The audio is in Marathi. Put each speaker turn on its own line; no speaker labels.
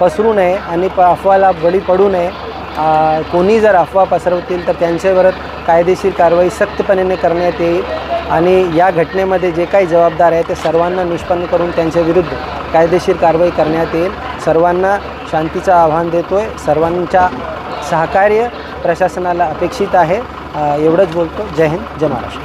पसरू नये आणि प अफवाला बळी पडू नये. कोणी जर अफवा पसरवतील तर त्यांच्यावर कायदेशीर कारवाई सक्तपणे करण्यात येईल. आणि या घटनेमध्ये जे काही जबाबदार आहे ते सर्वांना निष्पन्न करून त्यांच्या विरुद्ध कायदेशीर कारवाई करण्यात येईल. सर्वांना शांतीचं आव्हान देतो आहे सर्वांच्या सहकार्य प्रशासनाला अपेक्षित आहे. एवढंच बोलतो. जय हिंद. जय महाराष्ट्र.